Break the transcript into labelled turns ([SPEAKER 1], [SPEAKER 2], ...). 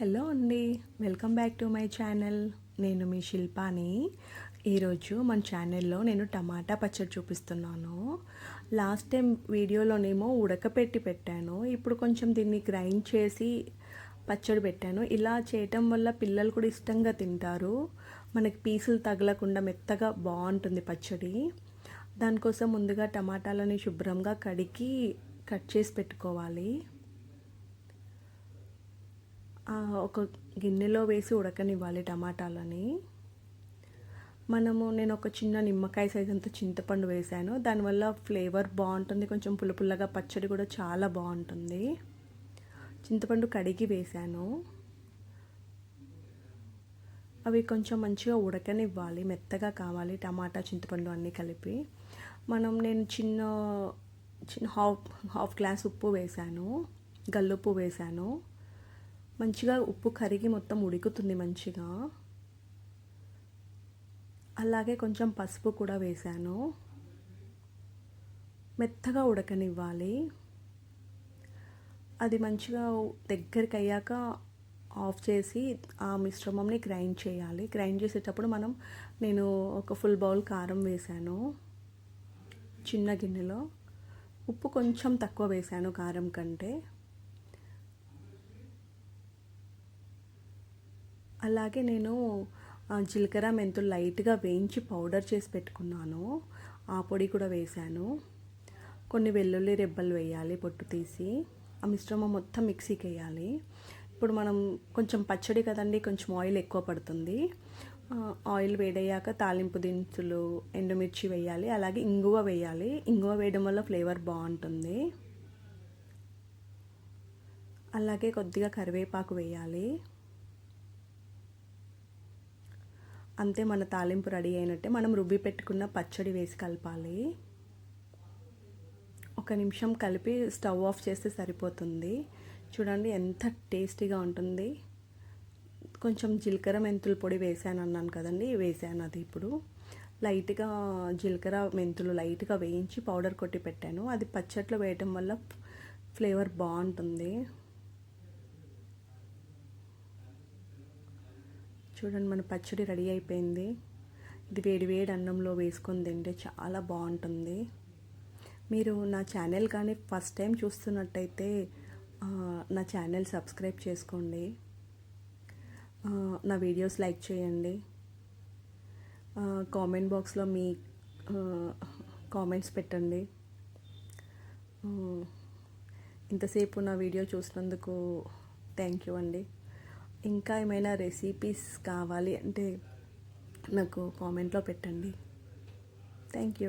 [SPEAKER 1] Hello అండి. Welcome back to my channel. నేను మీ శిల్పాని. ఈరోజు మన ఛానల్లో నేను టమాటా పచ్చడి చూపిస్తున్నాను. లాస్ట్ టైం వీడియోలోనేమో ఉడకపెట్టి పెట్టాను. ఇప్పుడు కొంచెం దీన్ని గ్రైండ్ చేసి పచ్చడి పెట్టాను. ఇలా చేయటం వల్ల పిల్లలు కూడా ఇష్టంగా తింటారు. మనకి పీసులు తగలకుండా మెత్తగా బాగుంటుంది పచ్చడి. దానికోసం ముందుగా టమాటాలని శుభ్రంగా కడిగి కట్ చేసి పెట్టుకోవాలి. ఒక గిన్నెలో వేసి ఉడకనివ్వాలి టమాటాలని. మనము నేను ఒక చిన్న నిమ్మకాయ సైజ్ అంత చింతపండు వేసాను. దానివల్ల ఫ్లేవర్ బాగుంటుంది. కొంచెం పుల్ల పుల్లగా పచ్చడి కూడా చాలా బాగుంటుంది. చింతపండు కడిగి వేసాను. అవి కొంచెం మంచిగా ఉడకనివ్వాలి. మెత్తగా కావాలి టమాటా చింతపండు అన్నీ కలిపి. మనం నేను చిన్న చిన్న హాఫ్ హాఫ్ గ్లాస్ ఉప్పు వేసాను. గల్లుప్పు వేశాను మంచిగా ఉప్పు కరిగి మొత్తం ఉడుకుతుంది మంచిగా. అలాగే కొంచెం పసుపు కూడా వేసాను మెత్తగా ఉడకనివ్వాలి. అది మంచిగా దగ్గరికి అయ్యాక ఆఫ్ చేసి ఆ మిశ్రమంని గ్రైండ్ చేయాలి. గ్రైండ్ చేసేటప్పుడు మనం నేను ఒక ఫుల్ బౌల్ కారం వేసాను చిన్న గిన్నెలో. ఉప్పు కొంచెం తక్కువ వేసాను కారం కంటే. అలాగే నేను జీలకర్ర మెంతులు లైట్గా వేయించి పౌడర్ చేసి పెట్టుకున్నాను. ఆ పొడి కూడా వేశాను. కొన్ని వెల్లుల్లి రెబ్బలు వేయాలి పొట్టు తీసి. ఆ మిశ్రమం మొత్తం మిక్సీకి వేయాలి. ఇప్పుడు మనం కొంచెం పచ్చడి కదండి కొంచెం ఆయిల్ ఎక్కువ పడుతుంది. ఆయిల్ వేడయ్యాక తాలింపు దినుసులు ఎండుమిర్చి వేయాలి. అలాగే ఇంగువ వేయాలి. ఇంగువ వేయడం వల్ల ఫ్లేవర్ బాగుంటుంది. అలాగే కొద్దిగా కరివేపాకు వేయాలి. అంతే మన తాలింపు రెడీ అయినట్టే మనం రుబ్బి పెట్టుకున్న పచ్చడి వేసి కలపాలి. ఒక నిమిషం కలిపి స్టవ్ ఆఫ్ చేస్తే సరిపోతుంది. చూడండి ఎంత టేస్టీగా ఉంటుంది. కొంచెం జీలకర్ర మెంతుల పొడి వేసాను అన్నాను కదండి వేసాను అది ఇప్పుడు. లైట్గా జీలకర్ర మెంతులు లైట్గా వేయించి పౌడర్ కొట్టి పెట్టాను. అది పచ్చట్లో వేయటం వల్ల ఫ్లేవర్ బాగుంటుంది. చూడండి మన పచ్చడి రెడీ అయిపోయింది. ఇది వేడి వేడి అన్నంలో వేసుకొని తింటే చాలా బాగుంటుంది. మీరు నా ఛానల్ కానీ ఫస్ట్ టైం చూస్తున్నట్టయితే నా ఛానల్ సబ్స్క్రైబ్ చేసుకోండి. నా వీడియోస్ లైక్ చేయండి. కామెంట్ బాక్స్లో మీ కామెంట్స్ పెట్టండి. ఇంతసేపు నా వీడియో చూసినందుకు థ్యాంక్ యూ అండి. ఇంకా ఏమైనా రెసిపీస్ కావాలి అంటే నాకు కామెంట్లో పెట్టండి. Thank you